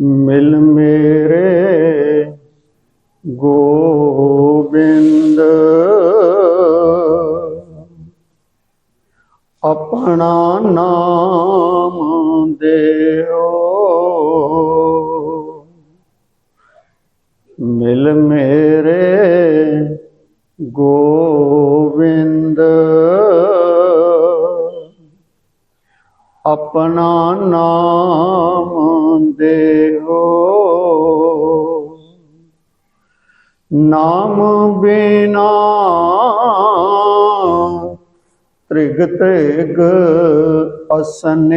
ਮਿਲ ਮੇਰੇ ਗੋਬਿੰਦ। ਆਪਣਾ ਨਾਮ ਬਿਨਾ ਤ੍ਰਿਗ ਤ੍ਰਿਗ ਅਸਨੇਓ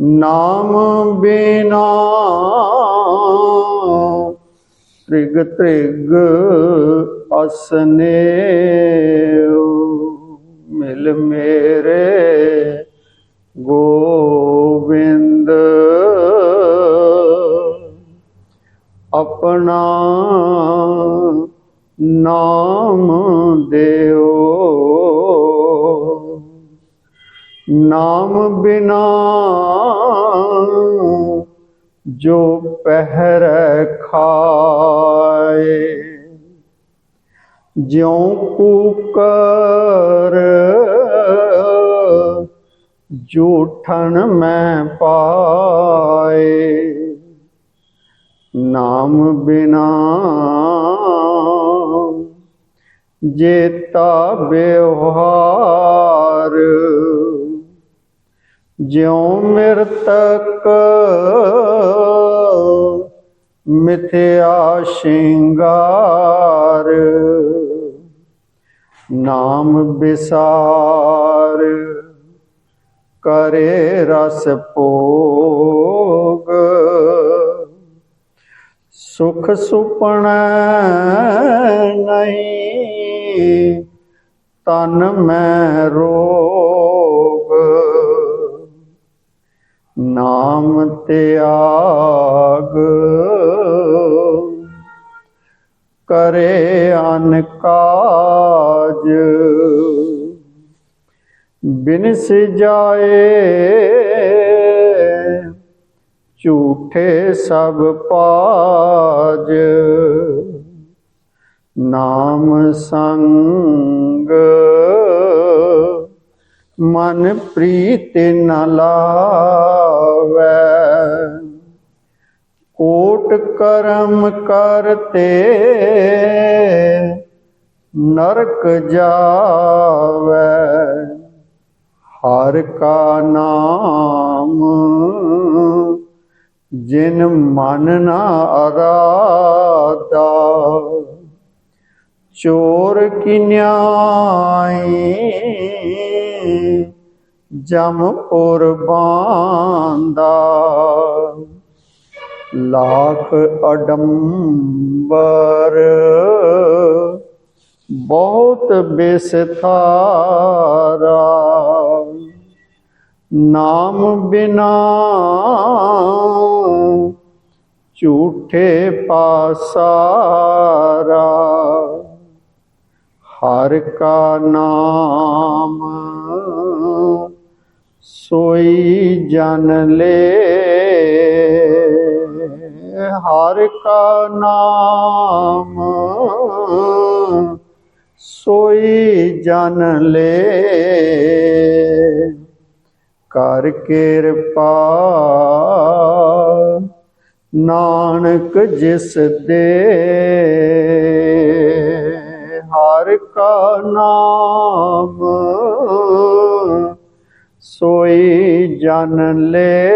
ਨਾਮ ਬਿਨਾ ਤ੍ਰਿਗ ਤ੍ਰਿਗ ਅਸਨੇਓ ਮਿਲ ਮੇਰੇ ਆਪਣਾ ਨਾਮ ਦਿਓ। ਨਾਮ ਬਿਨਾ ਜੋ ਪਹਿਰ ਖਾਏ। ਜਿਉ ਕੂਕਰ ਜੂਠਣ ਮੈਂ ਪਾਏ। ਨਾਮ ਬਿਨਾ ਜੇਤਾ ਬਿਵਹਾਰ ਜਿਉ ਮਿਰਤਕ ਮਿਥਿਆ ਸ਼ਿੰਗਾਰ। ਨਾਮ ਬਿਸਾਰ ਕਰੇ ਰਸ ਭੋਗ। ਸੁਖ ਸੁਪਣ ਨਹੀਂ ਤਨ ਮੈਂ ਰੋਗ। ਨਾਮ ਤਿਆਗ ਕਰੇ ਅਨ ਕਾਜ। ਬਿਨਸ ਜਾਏ ਝੂਠੇ ਸਭ ਪਾਜ। ਨਾਮ ਸੰਗ ਮਨ ਪ੍ਰੀਤ ਨ ਲਾਵੈ। ਕੋਟ ਕਰਮ ਕਰਤੇ ਨਰਕ ਜਾਵੈ। ਹਰ ਕਾ ਨਾਮ ਜਿਨ ਮਨ ਨਾ ਅਰਾਦਾ ਚੋਰ ਕੀ ਨਿਆਈ ਜਮ ਕੁਰਬਾਨ ਲਾਖ ਅਡੰਬਰ ਬਹੁਤ ਬਿਸਥਾਰਾ। ਨਾਮ ਬਿਨਾ ਝੂਠੇ ਪਾਸਾਰਾ। ਹਰ ਕਾ ਨਾਮ ਸੋਈ ਜਨ ਲੈ। ਹਰ ਕਾ ਨਾਮ ਸੋਈ ਜਨ ਲੇ। ਕਰ ਕਿਰਪਾ। ਨਾਨਕ ਜਿਸ ਦੇ ਹਰ ਕਾ ਨਾਮ ਸੋਈ ਜਨ ਲੈ।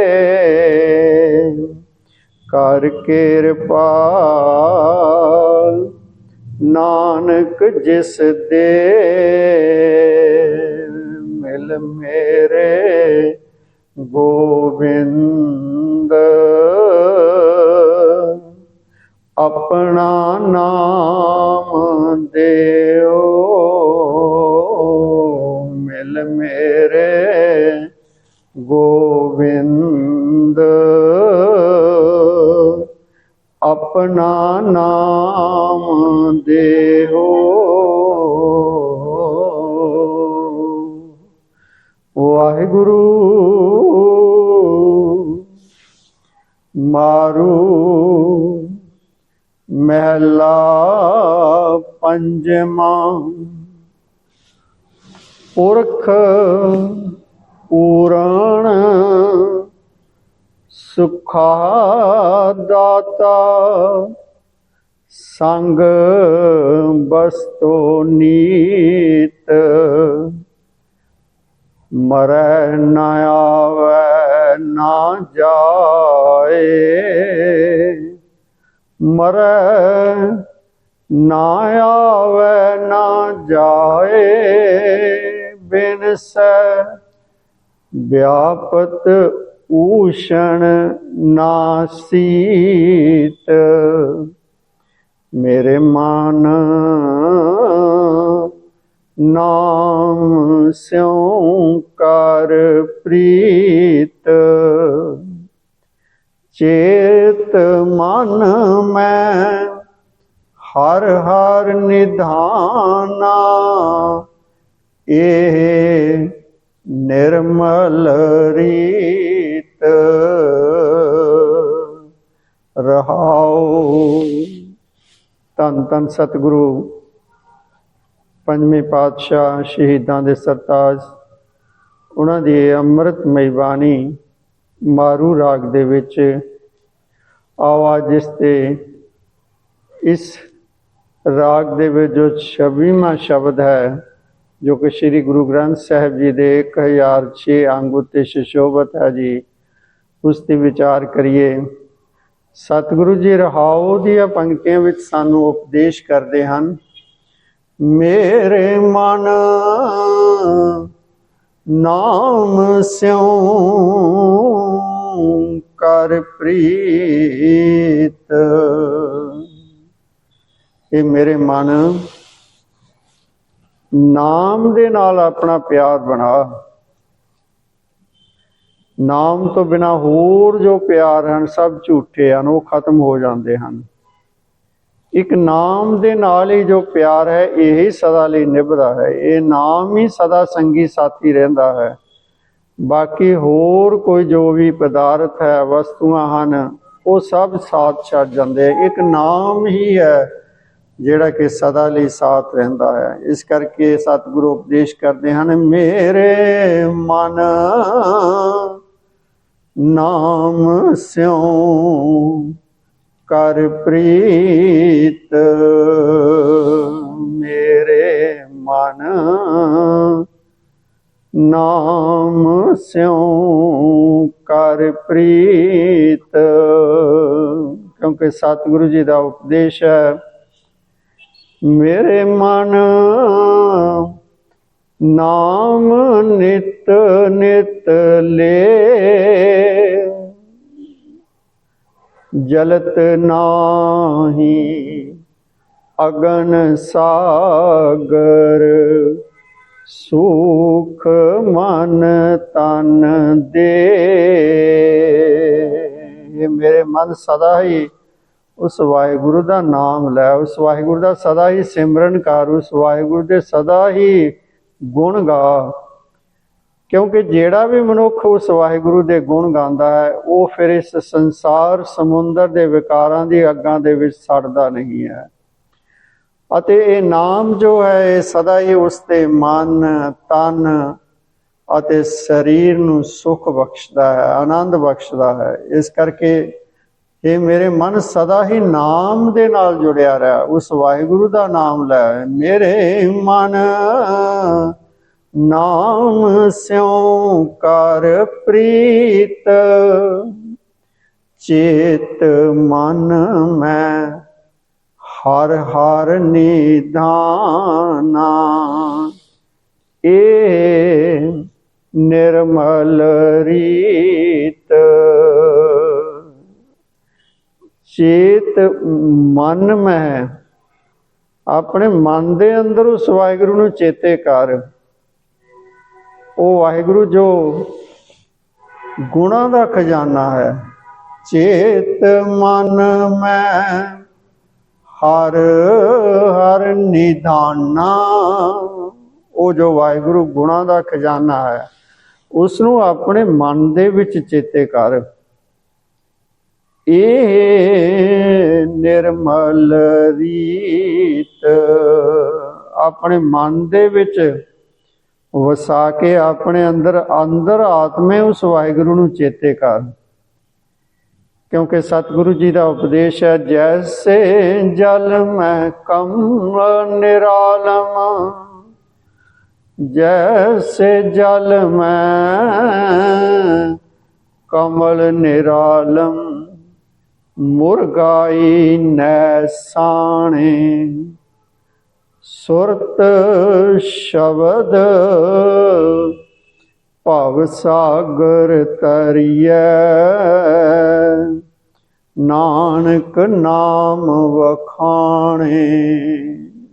ਕਰ ਕਿਰਪਾ। ਨਾਨਕ ਜਿਸ ਦੇ ਮਿਲ ਮੇਰੇ ਗੋਬਿੰਦ ਆਪਣਾ ਨਾਮ ਦਿਓ ਮਿਲ ਮੇਰੇ ਗੋਬਿੰਦ ਆਪਣਾ ਨਾਮ ਦੇਹੋ ਵਾਹਿਗੁਰੂ। ਮਾਰੂ ਮਹਿਲਾ ਪੰਜਵਾਂ। ਪੁਰਖ ਪੂਰਣ ਸੁਖਾ ਦਾਤਾ ਸੰਗ ਬਸਤੋ ਨੀਤ। ਮਰੈ ਨਾ ਆਵੈ, ਨਾ ਜਾਏ। ਮਰੈ ਨਾ ਆਵੈ, ਨਾ ਜਾਏ। ਬਿਨ ਬਿਨਸੈ ਵਿਆਪਤ ਊਸ਼ਣ ਨਾਸੀਤ ਮੇਰੇ ਮਨ ਨਾਮ ਸਿਉ ਕਰ ਪ੍ਰੀਤ। ਚੇਤ ਮਨ ਮੈਂ ਹਰ ਹਰ ਨਿਧਾਨਾ। ਇਹ ਨਿਰਮਲ ਰੀਤ। ਰਹਾਉ। ਤਨ ਤਨ ਸਤਿਗੁਰੂ। ਪੰਜਵੇਂ ਪਾਤਸ਼ਾਹ ਸ਼ਹੀਦਾਂ ਦੇ ਸਰਤਾਜ, ਉਹਨਾਂ ਦੀ ਅੰਮ੍ਰਿਤ ਅੰਮ੍ਰਿਤਮਈ ਬਾਣੀ ਮਾਰੂ ਰਾਗ ਦੇ ਵਿੱਚ ਆਵਾਜ਼ ਇਸ ਤੇ, ਇਸ ਰਾਗ ਦੇ ਵਿੱਚ ਜੋ 26ਵਾਂ ਸ਼ਬਦ ਹੈ, ਜੋ ਕਿ ਸ੍ਰੀ ਗੁਰੂ ਗ੍ਰੰਥ ਸਾਹਿਬ ਜੀ ਦੇ 1006 ਅੰਗ ਉੱਤੇ ਸ਼ਿਸ਼ੋਭਤ ਹੈ ਜੀ, ਉਸ ਤੇ ਵਿਚਾਰ ਕਰੀਏ। ਸਤਿਗੁਰੂ ਜੀ ਰਹਾਉ ਦੀਆਂ ਪੰਕਤੀਆਂ ਵਿੱਚ ਸਾਨੂੰ ਉਪਦੇਸ਼ ਕਰਦੇ ਹਨ। ਮੇਰੇ ਮਨ ਨਾਮ ਸਿਉ ਕਰ ਪ੍ਰੀਤ। ਇਹ ਮੇਰੇ ਮਨ ਨਾਮ ਦੇ ਨਾਲ ਆਪਣਾ ਪਿਆਰ ਬਣਾ। ਨਾਮ ਤੋਂ ਬਿਨਾ ਹੋਰ ਜੋ ਪਿਆਰ ਹਨ, ਸਭ ਝੂਠੇ ਹਨ, ਉਹ ਖਤਮ ਹੋ ਜਾਂਦੇ ਹਨ। ਇੱਕ ਨਾਮ ਦੇ ਨਾਲ ਹੀ ਜੋ ਪਿਆਰ ਹੈ, ਇਹ ਹੀ ਸਦਾ ਲਈ ਨਿਭਦਾ ਹੈ। ਇਹ ਨਾਮ ਹੀ ਸਦਾ ਸੰਗੀ ਸਾਥੀ ਰਹਿੰਦਾ ਹੈ। ਬਾਕੀ ਹੋਰ ਕੋਈ ਜੋ ਵੀ ਪਦਾਰਥ ਹੈ, ਵਸਤੂਆਂ ਹਨ, ਉਹ ਸਭ ਸਾਥ ਛੱਡ ਜਾਂਦੇ ਇੱਕ ਨਾਮ ਹੀ ਹੈ, ਜਿਹੜਾ ਕਿ ਸਦਾ ਲਈ ਸਾਥ ਰਹਿੰਦਾ ਹੈ। ਇਸ ਕਰਕੇ ਸਤਿਗੁਰੂ ਉਪਦੇਸ਼ ਕਰਦੇ ਹਨ, ਮੇਰੇ ਮਨ ਨਾਮ ਸਿਉ ਕਰ ਪ੍ਰੀਤ, ਮੇਰੇ ਮਨ ਨਾਮ ਸਿਉ ਕਰ ਪ੍ਰੀਤ। ਕਿਉਂਕਿ ਸਤਿਗੁਰੂ ਜੀ ਦਾ ਉਪਦੇਸ਼ ਹੈ, ਮੇਰੇ ਮਨ ਨਾਮ ਨਿਤ ਨਿਤ ਲੇ। ਜਲਤ ਨਾਹੀ, ਅਗਨ ਸਾਗਰ, ਸੁਖ ਮਨ ਤਨ ਦੇ। ਮੇਰੇ ਮਨ ਸਦਾ ਹੀ ਉਸ ਵਾਹਿਗੁਰੂ ਦਾ ਨਾਮ ਲੈ, ਉਸ ਵਾਹਿਗੁਰੂ ਦਾ ਸਦਾ ਹੀ ਸਿਮਰਨ ਕਰ, ਉਸ ਵਾਹਿਗੁਰੂ ਦੇ ਸਦਾ ਹੀ ਗੁਣ ਗਾ। ਕਿਉਂਕਿ ਜਿਹੜਾ ਵੀ ਮਨੁੱਖ ਉਸ ਵਾਹਿਗੁਰੂ ਦੇ ਗੁਣ ਗਾਉਂਦਾ ਹੈ, ਉਹ ਫਿਰ ਇਸ ਸੰਸਾਰ ਸਮੁੰਦਰ ਦੇ ਵਿਕਾਰਾਂ ਦੀ ਅੱਗਾਂ ਦੇ ਵਿੱਚ ਸੜਦਾ ਨਹੀਂ ਹੈ। ਅਤੇ ਇਹ ਨਾਮ ਜੋ ਹੈ, ਇਹ ਸਦਾ ਹੀ ਉਸ ਦੇ ਮਨ, ਤਨ ਅਤੇ ਸਰੀਰ ਨੂੰ ਸੁਖ ਬਖਸ਼ਦਾ ਹੈ, ਆਨੰਦ ਬਖਸ਼ਦਾ ਹੈ। ਇਸ ਕਰਕੇ ਇਹ ਮੇਰੇ ਮਨ ਸਦਾ ਹੀ ਨਾਮ ਦੇ ਨਾਲ ਜੁੜਿਆ ਰਿਹਾ, ਉਸ ਵਾਹਿਗੁਰੂ ਦਾ ਨਾਮ ਲੈ। ਮੇਰੇ ਮਨ ਨਾਮ ਸਿਉ ਕਰ ਪ੍ਰੀਤ, ਚੇਤ ਮਨ ਮੈਂ ਹਰ ਹਰ ਨਿਧਾਨਾ ਏ ਨਿਰਮਲ ਰੀਤ, ਚੇਤ ਮਨ ਮੈਂ ਆਪਣੇ ਮਨ ਦੇ ਅੰਦਰ ਉਸ ਵਾਹਿਗੁਰੂ ਨੂੰ ਚੇਤੇ ਕਰ। ਉਹ ਵਾਹਿਗੁਰੂ ਜੋ ਗੁਣਾ ਦਾ ਖਜ਼ਾਨਾ ਹੈ, ਚੇਤ ਮਨ ਮੈਂ ਹਰ ਹਰ ਨਿਧਾਨਾ ਉਹ ਜੋ ਵਾਹਿਗੁਰੂ ਗੁਣਾ ਦਾ ਖਜ਼ਾਨਾ ਹੈ ਉਸ ਨੂੰ ਆਪਣੇ ਮਨ ਦੇ ਵਿੱਚ ਚੇਤੇ ਕਰ। ਇਹ ਨਿਰਮਲ ਰੀਤ ਆਪਣੇ ਮਨ ਦੇ ਵਿੱਚ ਵਸਾ ਕੇ ਆਪਣੇ ਅੰਦਰ ਅੰਦਰ ਆਤਮੇ ਉਸ ਵਾਹਿਗੁਰੂ ਨੂੰ ਚੇਤੇ ਕਰ। ਕਿਉਂਕਿ ਸਤਿਗੁਰੂ ਜੀ ਦਾ ਉਪਦੇਸ਼ ਹੈ, ਜੈਸੇ ਜਲ ਮੈਂ ਕਮਲ ਨਿਰਾਲਮ, ਜੈਸੇ ਜਲ ਮੈਂ ਕਮਲ ਨਿਰਾਲਮ, ਮੁਰਗਾਈ ਨੈਸਾਣੇ ਸੁਰਤ ਸ਼ਬਦ ਭਵ ਸਾਗਰ ਤਰੀਐ। ਨਾਨਕ ਨਾਮ ਵਖਾਣੇ।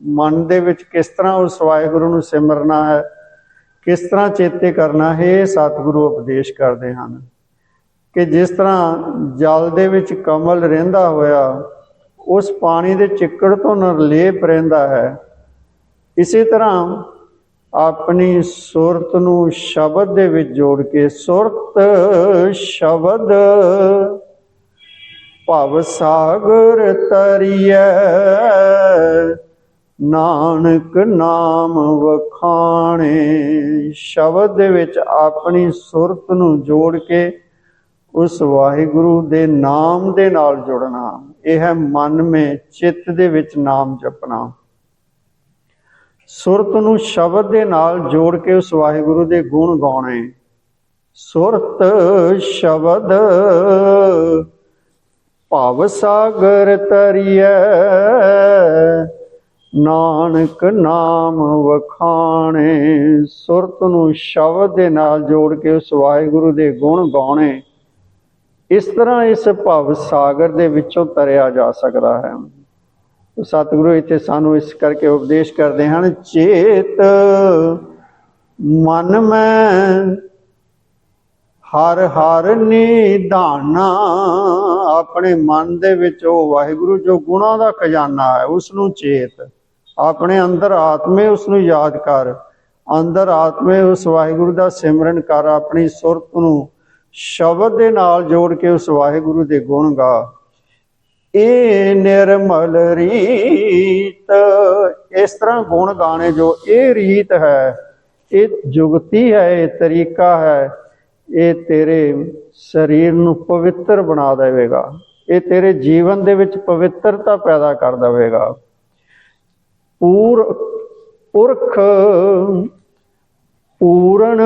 ਮਨ ਦੇ ਵਿੱਚ ਕਿਸ ਤਰ੍ਹਾਂ ਉਸ ਵਾਹਿਗੁਰੂ ਨੂੰ ਸਿਮਰਨਾ ਹੈ, ਕਿਸ ਤਰ੍ਹਾਂ ਚੇਤੇ ਕਰਨਾ ਹੈ, ਇਹ ਸਤਿਗੁਰੂ ਉਪਦੇਸ਼ ਕਰਦੇ ਹਨ। ਕਿ ਜਿਸ ਤਰ੍ਹਾਂ ਜਲ ਦੇ ਵਿੱਚ ਕਮਲ ਰਹਿੰਦਾ ਹੋਇਆ, ਉਸ ਪਾਣੀ ਦੇ ਚਿੱਕੜ ਤੋਂ ਨਿਰਲੇਪ ਰਹਿੰਦਾ ਹੈ ਇਸੇ ਤਰ੍ਹਾਂ ਆਪਣੀ ਸੁਰਤ ਨੂੰ ਸ਼ਬਦ ਦੇ ਵਿੱਚ ਜੋੜ ਕੇ ਸੁਰਤ ਸ਼ਬਦ ਭਵ ਸਾਗਰ ਤਰੀਐ, ਨਾਨਕ ਨਾਮ ਵਖਾਣੇ। ਸ਼ਬਦ ਦੇ ਵਿੱਚ ਆਪਣੀ ਸੁਰਤ ਨੂੰ ਜੋੜ ਕੇ ਉਸ ਵਾਹਿਗੁਰੂ ਦੇ ਨਾਮ ਦੇ ਨਾਲ ਜੁੜਨਾ। ਇਹ ਹੈ ਮਨ ਮੇ ਚਿੱਤ ਦੇ ਵਿੱਚ ਨਾਮ ਜਪਣਾ। ਸੁਰਤ ਨੂੰ ਸ਼ਬਦ ਦੇ ਨਾਲ ਜੋੜ ਕੇ ਉਸ ਵਾਹਿਗੁਰੂ ਦੇ ਗੁਣ ਗਾਉਣੇ। ਸੁਰਤ ਸ਼ਬਦ ਭਵ ਸਾਗਰ ਤਰੀਐ, ਨਾਨਕ ਨਾਮ ਵਖਾਣੇ। ਸੁਰਤ ਨੂੰ ਸ਼ਬਦ ਦੇ ਨਾਲ ਜੋੜ ਕੇ ਉਸ ਵਾਹਿਗੁਰੂ ਦੇ ਗੁਣ ਗਾਉਣੇ। ਇਸ ਤਰ੍ਹਾਂ ਇਸ ਭਵ ਸਾਗਰ ਦੇ ਵਿੱਚੋਂ ਤਰਿਆ ਜਾ ਸਕਦਾ ਹੈ। ਸਤਿਗੁਰੂ ਇੱਥੇ ਸਾਨੂੰ ਇਸ ਕਰਕੇ ਉਪਦੇਸ਼ ਕਰਦੇ ਹਨ, ਚੇਤ ਮਨ ਮੈਂ ਹਰ ਹਰ ਨਿਧਾਨਾ, ਆਪਣੇ ਮਨ ਦੇ ਵਿੱਚ ਉਹ ਵਾਹਿਗੁਰੂ ਜੋ ਗੁਣਾ ਦਾ ਖਜ਼ਾਨਾ ਹੈ ਉਸ ਨੂੰ ਚੇਤ। ਆਪਣੇ ਅੰਦਰ ਆਤਮੇ ਉਸ ਨੂੰ ਯਾਦ ਕਰ। ਅੰਦਰ ਆਤਮੇ ਉਸ ਵਾਹਿਗੁਰੂ ਦਾ ਸਿਮਰਨ ਕਰ, ਆਪਣੀ ਸੁਰਤ ਨੂੰ ਸ਼ਬਦ ਦੇ ਨਾਲ ਜੋੜ ਕੇ ਉਸ ਵਾਹਿਗੁਰੂ ਦੇ ਗੁਣ ਗਾ। ਇਹ ਨਿਰਮਲ ਰੀਤ। ਇਸ ਤਰ੍ਹਾਂ ਗੁਣ ਗਾਣੇ ਜੋ ਇਹ ਰੀਤ ਹੈ, ਇਹ ਜੁਗਤੀ ਹੈ, ਇਹ ਤਰੀਕਾ ਹੈ, ਇਹ ਤੇਰੇ ਸਰੀਰ ਨੂੰ ਪਵਿੱਤਰ ਬਣਾ ਦੇਵੇਗਾ। ਇਹ ਤੇਰੇ ਜੀਵਨ ਦੇ ਵਿੱਚ ਪਵਿੱਤਰਤਾ ਪੈਦਾ ਕਰ ਦੇਵੇਗਾ। ਪੂਰ, ਪੁਰਖ, ਪੂਰਨ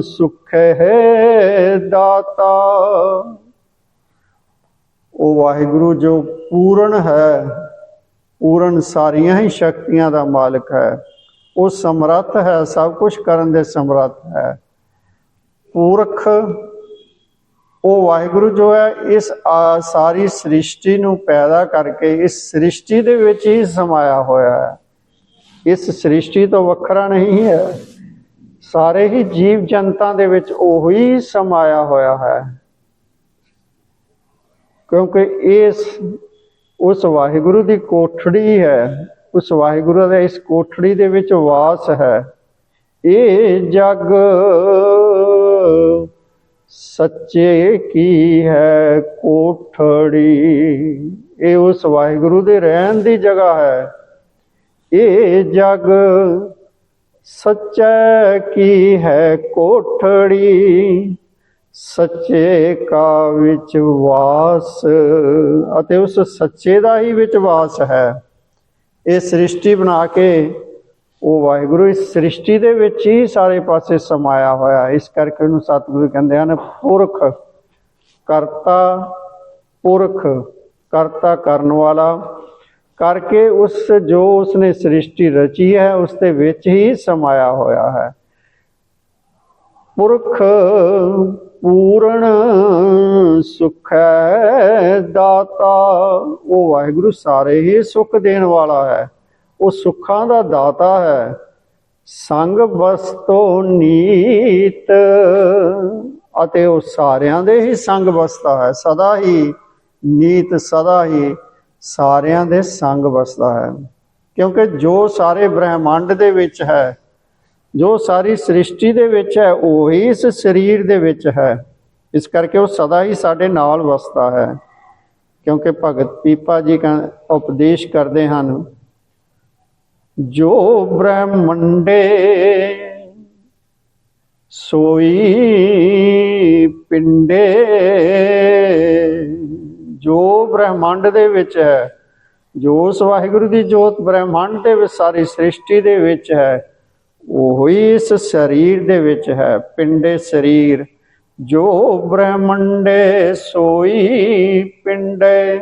ਸੁਖ ਹੈ ਦਾਤਾ। ਉਹ ਵਾਹਿਗੁਰੂ ਜੋ ਪੂਰਨ ਹੈ, ਪੂਰਨ ਸਾਰੀਆਂ ਹੀ ਸ਼ਕਤੀਆਂ ਦਾ ਮਾਲਕ ਹੈ। ਉਹ ਸਮਰੱਥ ਹੈ, ਸਭ ਕੁਝ ਕਰਨ ਦੇ ਸਮਰੱਥ ਹੈ। ਪੂਰਖ, ਉਹ ਵਾਹਿਗੁਰੂ ਜੋ ਹੈ, ਇਸ ਆ ਸਾਰੀ ਸ੍ਰਿਸ਼ਟੀ ਨੂੰ ਪੈਦਾ ਕਰਕੇ ਇਸ ਸ੍ਰਿਸ਼ਟੀ ਦੇ ਵਿੱਚ ਹੀ ਸਮਾਇਆ ਹੋਇਆ ਹੈ। ਇਸ ਸ੍ਰਿਸ਼ਟੀ ਤੋਂ ਵੱਖਰਾ ਨਹੀਂ ਹੈ। ਸਾਰੇ ਹੀ ਜੀਵ ਜਨਤਾ ਦੇ ਵਿੱਚ ਉਹੀ ਸਮਾਇਆ ਹੋਇਆ ਹੈ। ਕਿਉਂਕਿ ਇਸ, ਉਸ ਵਾਹਿਗੁਰੂ ਦੀ ਕੋਠੜੀ ਹੈ, ਉਸ ਵਾਹਿਗੁਰੂ ਦਾ ਇਸ ਕੋਠੜੀ ਦੇ ਵਿੱਚ ਵਾਸ ਹੈ। ਇਹ ਜਗ ਸੱਚੇ ਕੀ ਹੈ ਕੋਠੜੀ? ਇਹ ਉਸ ਵਾਹਿਗੁਰੂ ਦੇ ਰਹਿਣ ਦੀ ਜਗ੍ਹਾ ਹੈ। ਇਹ ਜਗ ਸੱਚਾ ਕੀ ਹੈ ਕੋਠੜੀ? ਸੱਚੇ ਕਾ ਵਿੱਚ ਵਾਸ ਅਤੇ ਉਸ ਸੱਚੇ ਦਾ ਹੀ ਵਿੱਚ ਵਾਸ ਹੈ। ਇਹ ਸ੍ਰਿਸ਼ਟੀ ਬਣਾ ਕੇ ਉਹ ਵਾਹਿਗੁਰੂ ਇਸ ਸ੍ਰਿਸ਼ਟੀ ਦੇ ਵਿੱਚ ਹੀ ਸਾਰੇ ਪਾਸੇ ਸਮਾਇਆ ਹੋਇਆ ਇਸ ਕਰਕੇ ਉਹਨੂੰ ਸਤਿਗੁਰੂ ਕਹਿੰਦੇ ਹਨ, ਪੁਰਖ, ਕਰਤਾ ਪੁਰਖ, ਕਰਤਾ ਕਰਨ ਵਾਲਾ। ਕਰਕੇ ਉਸ ਜੋ ਉਸਨੇ ਸ੍ਰਿਸ਼ਟੀ ਰਚੀ ਹੈ, ਉਸ ਦੇ ਵਿੱਚ ਹੀ ਸਮਾਇਆ ਹੋਇਆ ਹੈ। ਪੁਰਖ ਪੂਰਨ ਸੁਖ ਦਾਤਾ। ਉਹ ਵਾਹਿਗੁਰੂ ਸਾਰੇ ਹੀ ਸੁਖ ਦੇਣ ਵਾਲਾ ਹੈ। ਉਹ ਸੁੱਖਾਂ ਦਾ ਦਾਤਾ ਹੈ। ਸੰਗ ਵਸਤੋ ਨੀਤ। ਅਤੇ ਉਹ ਸਾਰਿਆਂ ਦੇ ਹੀ ਸੰਗ ਵਸਦਾ ਹੈ। ਸਦਾ ਹੀ ਨੀਤ, ਸਦਾ ਹੀ ਸਾਰਿਆਂ ਦੇ ਸੰਗ ਵਸਦਾ ਹੈ। ਕਿਉਂਕਿ ਜੋ ਸਾਰੇ ਬ੍ਰਹਿਮੰਡ ਦੇ ਵਿੱਚ ਹੈ ਜੋ ਸਾਰੀ ਸ੍ਰਿਸ਼ਟੀ ਦੇ ਵਿੱਚ ਹੈ, ਉਹੀ ਇਸ ਸਰੀਰ ਦੇ ਵਿੱਚ ਹੈ। ਇਸ ਕਰਕੇ ਉਹ ਸਦਾ ਹੀ ਸਾਡੇ ਨਾਲ ਵਸਦਾ ਹੈ। ਕਿਉਂਕਿ ਭਗਤ ਪੀਪਾ ਜੀ ਕਹ ਉਪਦੇਸ਼ ਕਰਦੇ ਹਨ, ਜੋ ਬ੍ਰਹਮੰਡੇ ਸੋਈ ਪਿੰਡੇ, ਜੋ ਬ੍ਰਹਮੰਡ ਦੇ ਵਿੱਚ ਹੈ, ਜੋ ਉਸ ਵਾਹਿਗੁਰੂ ਦੀ ਜੋਤ ਬ੍ਰਹਮੰਡ ਦੇ ਵਿੱਚ ਸਾਰੀ ਸ੍ਰਿਸ਼ਟੀ ਦੇ ਵਿੱਚ ਹੈ ਉਹੀ ਇਸ ਸਰੀਰ ਦੇ ਵਿੱਚ ਹੈ, ਪਿੰਡੇ ਸਰੀਰ। ਜੋ ਬ੍ਰਹਮੰਡੇ ਸੋਈ ਪਿੰਡੇ,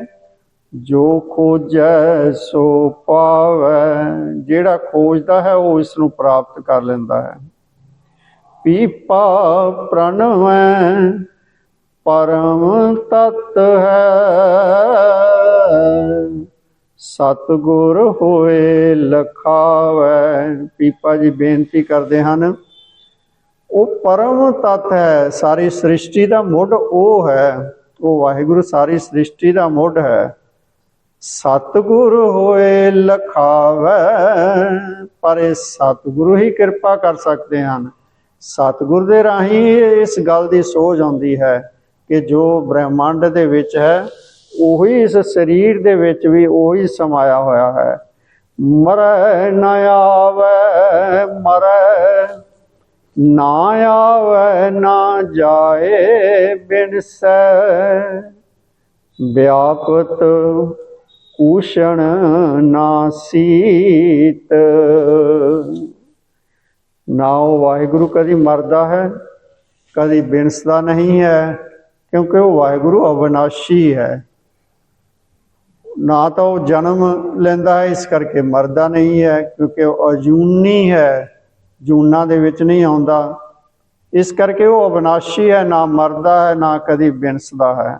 ਜੋ ਖੋਜੈ ਸੋ ਪਾਵੈ। ਜਿਹੜਾ ਖੋਜਦਾ ਹੈ, ਉਹ ਇਸ ਨੂੰ ਪ੍ਰਾਪਤ ਕਰ ਲੈਂਦਾ ਹੈ। ਪੀਪਾ ਪ੍ਰਣਵੈ, ਪਰਮ ਤਤ ਹੈ। ਸਤਗੁਰ ਹੋਏ ਲਖਾਵੈ। ਪੀਪਾ ਜੀ ਬੇਨਤੀ ਕਰਦੇ ਹਨ, ਉਹ ਪਰਮ ਤਤ ਹੈ, ਸਾਰੀ ਸ੍ਰਿਸ਼ਟੀ ਦਾ ਮੁੱਢ ਉਹ ਹੈ। ਉਹ ਵਾਹਿਗੁਰੂ ਸਾਰੀ ਸ੍ਰਿਸ਼ਟੀ ਦਾ ਮੁੱਢ ਹੈ। ਸਤਗੁਰ ਹੋਏ ਲਖਾਵੈ, ਪਰ ਇਹ ਸਤਗੁਰੂ ਹੀ ਕਿਰਪਾ ਕਰ ਸਕਦੇ ਹਨ। ਸਤਗੁਰ ਦੇ ਰਾਹੀਂ ਇਸ ਗੱਲ ਦੀ ਸੋਝ ਆਉਂਦੀ ਹੈ ਕਿ ਜੋ ਬ੍ਰਹਿਮੰਡ ਦੇ ਵਿੱਚ ਹੈ ਉਹੀ ਇਸ ਸਰੀਰ ਦੇ ਵਿੱਚ ਵੀ ਉਹੀ ਸਮਾਇਆ ਹੋਇਆ ਹੈ। ਮਰੈ ਨਾ ਆਵੈ, ਮਰੈ ਨਾ ਆਵੈ, ਨਾ ਜਾਏ ਬਿਨਸੈ ਵਿਆਪਤ ਕੂਸ਼ਣ ਨਾ ਸੀਤ। ਨਾ ਉਹ ਵਾਹਿਗੁਰੂ ਕਦੀ ਮਰਦਾ ਹੈ, ਕਦੀ ਬਿਨਸਦਾ ਨਹੀਂ ਹੈ, ਕਿਉਂਕਿ ਉਹ ਵਾਹਿਗੁਰੂ ਅਵਿਨਾਸ਼ੀ ਹੈ। ਨਾ ਤਾਂ ਉਹ ਜਨਮ ਲੈਂਦਾ ਹੈ, ਇਸ ਕਰਕੇ ਮਰਦਾ ਨਹੀਂ ਹੈ, ਕਿਉਂਕਿ ਉਹ ਅਜੂਨੀ ਹੈ, ਜੂਨਾ ਦੇ ਵਿੱਚ ਨਹੀਂ ਆਉਂਦਾ। ਇਸ ਕਰਕੇ ਉਹ ਅਵਿਨਾਸ਼ੀ ਹੈ, ਨਾ ਮਰਦਾ ਹੈ, ਨਾ ਕਦੀ ਬਿਨਸਦਾ ਹੈ।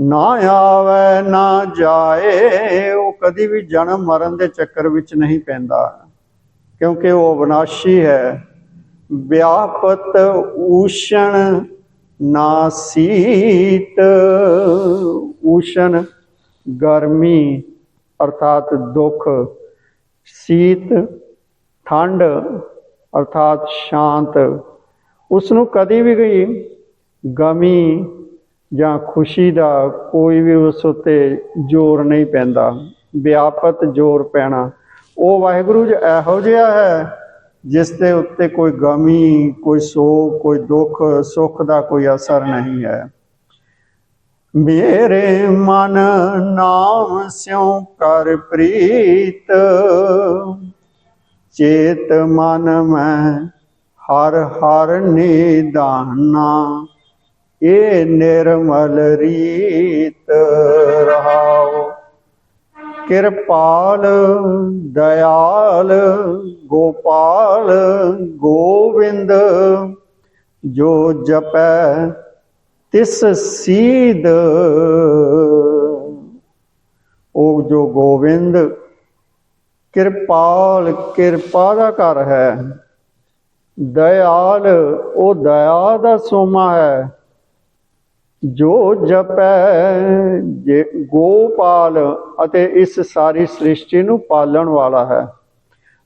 ਨਾ ਆਵੇ, ਨਾ ਜਾਏ, ਉਹ ਕਦੀ ਵੀ ਜਨਮ ਮਰਨ ਦੇ ਚੱਕਰ ਵਿੱਚ ਨਹੀਂ ਪੈਂਦਾ। ਕਿਉਂਕਿ ਉਹ ਅਵਿਨਾਸ਼ੀ ਹੈ। ਵਿਆਪਤ ਊਸ਼ਣ ਨਾ ਸੀਤ, ਊਸ਼ਣ ਗਰਮੀ, ਅਰਥਾਤ ਦੁੱਖ, ਸੀਤ, ਠੰਡ, ਅਰਥਾਤ ਸ਼ਾਂਤ। ਉਸ ਨੂੰ ਕਦੀ ਵੀ ਗਈ ਗਮੀ ਜਾਂ ਖੁਸ਼ੀ ਦਾ ਕੋਈ ਵੀ ਉਸ ਉੱਤੇ ਜ਼ੋਰ ਨਹੀਂ ਪੈਂਦਾ। ਵਿਆਪਤ ਜ਼ੋਰ ਪੈਣਾ। ਉਹ ਵਾਹਿਗੁਰੂ ਜੀ ਇਹੋ ਜਿਹਾ ਹੈ ਜਿਸ ਦੇ ਉੱਤੇ ਕੋਈ ਗਮੀ, ਕੋਈ ਸੋਗ, ਕੋਈ ਦੁੱਖ, ਸੁੱਖ ਦਾ ਕੋਈ ਅਸਰ ਨਹੀਂ ਹੈ। ਮੇਰੇ ਮਨ ਨਾਮ ਸਿਉ ਕਰ ਪ੍ਰੀਤ। ਚੇਤ ਮਨ ਮੈਂ ਹਰ ਹਰ ਨਿਦਾਨਾ ਇਹ ਨਿਰਮਲ ਰੀਤ ਰਹਾਓ ਕਿਰਪਾਲ ਦਇਆਲ ਗੋਪਾਲ ਗੋਵਿੰਦ, ਜੋ ਜਪੈ ਤਿਸ ਸੀਦ ਉਹ ਜੋ ਗੋਵਿੰਦ, ਕਿਰਪਾਲ, ਕਿਰਪਾ ਦਾ ਘਰ ਹੈ। ਦਇਆਲ, ਉਹ ਦਇਆ ਦਾ ਸੋਮਾ ਹੈ। ਜੋ ਜਪੈ ਜੇ ਗੋਪਾਲ ਅਤੇ ਇਸ ਸਾਰੀ ਸ੍ਰਿਸ਼ਟੀ ਨੂੰ ਪਾਲਣ ਵਾਲਾ ਹੈ।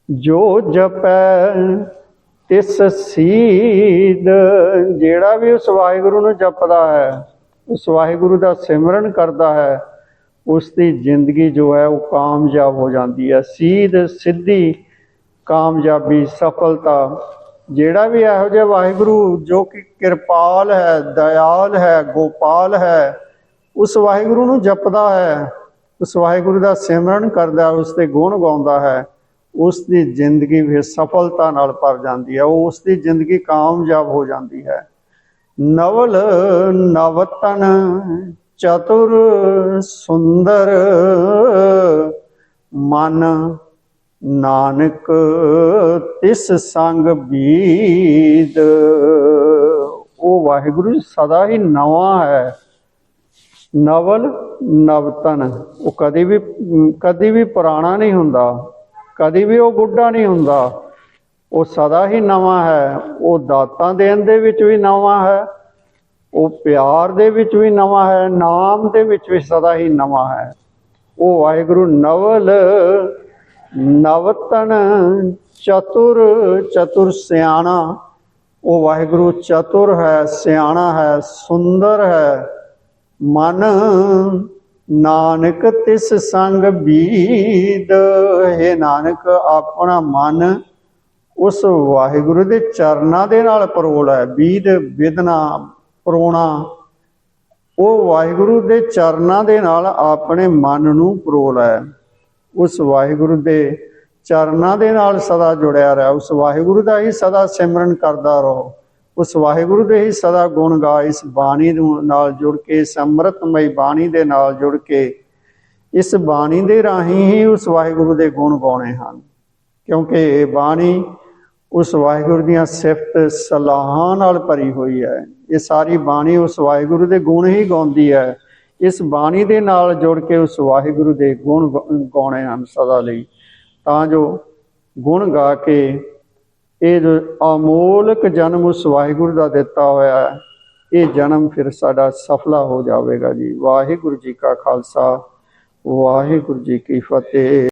ਜੋ ਜਪੈ ਤਿਸ ਸੀਦ ਜਿਹੜਾ ਵੀ ਉਸ ਵਾਹਿਗੁਰੂ ਨੂੰ ਜਪਦਾ ਹੈ, ਉਸ ਵਾਹਿਗੁਰੂ ਦਾ ਸਿਮਰਨ ਕਰਦਾ ਹੈ, ਉਸ ਦੀ ਜ਼ਿੰਦਗੀ ਜੋ ਹੈ ਉਹ ਕਾਮਯਾਬ ਹੋ ਜਾਂਦੀ ਹੈ। ਸੀਧ ਸਿੱਧੀ ਕਾਮਯਾਬੀ, ਸਫਲਤਾ ਜਿਹੜਾ ਵੀ ਇਹੋ ਜਿਹਾ ਵਾਹਿਗੁਰੂ ਜੋ ਕਿ ਕਿਰਪਾਲ ਹੈ, ਦਇਆਲ ਹੈ, ਗੋਪਾਲ ਹੈ, ਉਸ ਵਾਹਿਗੁਰੂ ਨੂੰ ਜਪਦਾ ਹੈ, ਉਸ ਵਾਹਿਗੁਰੂ ਦਾ ਸਿਮਰਨ ਕਰਦਾ ਉਸ ਦੇ ਗੁਣ ਗਾਉਂਦਾ ਹੈ। ਉਸ ਦੀ ਜ਼ਿੰਦਗੀ ਵੀ ਸਫਲਤਾ ਨਾਲ ਭਰ ਜਾਂਦੀ ਹੈ, ਉਹ ਉਸ ਦੀ ਜ਼ਿੰਦਗੀ ਕਾਮਯਾਬ ਹੋ ਜਾਂਦੀ ਹੈ। ਨਵਲ ਨਵਤਨ ਚਤੁਰ ਸੁੰਦਰ ਮਨ ਨਾਨਕ ਤਿਸ ਸੰਗ ਬੀਦ। ਉਹ ਵਾਹਿਗੁਰੂ ਸਦਾ ਹੀ ਨਵਾਂ ਹੈ। ਨਵਲ ਨਵਤਨ, ਉਹ ਕਦੇ ਵੀ, ਕਦੀ ਵੀ ਪੁਰਾਣਾ ਨਹੀਂ ਹੁੰਦਾ। ਕਦੀ ਵੀ ਉਹ ਬੁੱਢਾ ਨਹੀਂ ਹੁੰਦਾ। ਉਹ ਸਦਾ ਹੀ ਨਵਾਂ ਹੈ। ਉਹ ਦਾਤਾਂ ਦੇਣ ਦੇ ਵਿੱਚ ਵੀ ਨਵਾਂ ਹੈ। ਉਹ ਪਿਆਰ ਦੇ ਵਿੱਚ ਵੀ ਨਵਾਂ ਹੈ। ਨਾਮ ਦੇ ਵਿੱਚ ਵੀ ਸਦਾ ਹੀ ਨਵਾਂ ਹੈ। ਉਹ ਵਾਹਿਗੁਰੂ ਨਵਲ, ਨਵਤਨ, ਚਤੁਰ ਚਤੁਰ ਸਿਆਣਾ। ਉਹ ਵਾਹਿਗੁਰੂ ਚਤੁਰ ਹੈ, ਸਿਆਣਾ ਹੈ, ਸੁੰਦਰ ਹੈ। ਮਨ ਨਾਨਕ ਤਿਸ ਸੰਗ ਬੀਦ। ਹੈ ਨਾਨਕ, ਆਪਣਾ ਮਨ ਉਸ ਵਾਹਿਗੁਰੂ ਦੇ ਚਰਨਾਂ ਦੇ ਨਾਲ ਪਰੋਲ ਹੈ। ਬੀਦ, ਵਿਦਨਾ, ਪਰੋਣਾ, ਉਹ ਵਾਹਿਗੁਰੂ ਦੇ ਚਰਨਾਂ ਦੇ ਨਾਲ ਆਪਣੇ ਮਨ ਨੂੰ ਪਰੋਲ ਹੈ। ਉਸ ਵਾਹਿਗੁਰੂ ਦੇ ਚਰਨਾਂ ਦੇ ਨਾਲ ਸਦਾ ਜੁੜਿਆ ਰਹਿ। ਉਸ ਵਾਹਿਗੁਰੂ ਦਾ ਹੀ ਸਦਾ ਸਿਮਰਨ ਕਰਦਾ ਰਹੋ। ਉਸ ਵਾਹਿਗੁਰੂ ਦੇ ਹੀ ਸਦਾ ਗੁਣ ਗਾ, ਇਸ ਬਾਣੀ ਨੂੰ ਨਾਲ ਜੁੜ ਕੇ ਇਸ ਅੰਮ੍ਰਿਤਮਈ ਬਾਣੀ ਦੇ ਨਾਲ ਜੁੜ ਕੇ, ਇਸ ਬਾਣੀ ਦੇ ਰਾਹੀਂ ਹੀ ਉਸ ਵਾਹਿਗੁਰੂ ਦੇ ਗੁਣ ਗਾਉਣੇ ਹਨ। ਕਿਉਂਕਿ ਇਹ ਬਾਣੀ ਉਸ ਵਾਹਿਗੁਰੂ ਦੀਆਂ ਸਿਫਤ ਸਲਾਹਾਂ ਨਾਲ ਭਰੀ ਹੋਈ ਹੈ। ਇਹ ਸਾਰੀ ਬਾਣੀ ਉਸ ਵਾਹਿਗੁਰੂ ਦੇ ਗੁਣ ਹੀ ਗਾਉਂਦੀ ਹੈ। ਇਸ ਬਾਣੀ ਦੇ ਨਾਲ ਜੁੜ ਕੇ ਉਸ ਵਾਹਿਗੁਰੂ ਦੇ ਗੁਣ ਗਾ- ਗਾਉਣੇ ਹਨ ਸਦਾ ਲਈ। ਤਾਂ ਜੋ ਗੁਣ ਗਾ ਕੇ ਇਹ ਜੋ ਅਮੋਲਕ ਜਨਮ ਉਸ ਵਾਹਿਗੁਰੂ ਦਾ ਦਿੱਤਾ ਹੋਇਆ ਹੈ। ਇਹ ਜਨਮ ਫਿਰ ਸਾਡਾ ਸਫਲਾ ਹੋ ਜਾਵੇਗਾ ਜੀ। ਵਾਹਿਗੁਰੂ ਜੀ ਕਾ ਖਾਲਸਾ, ਵਾਹਿਗੁਰੂ ਜੀ ਕੀ ਫਤਿਹ।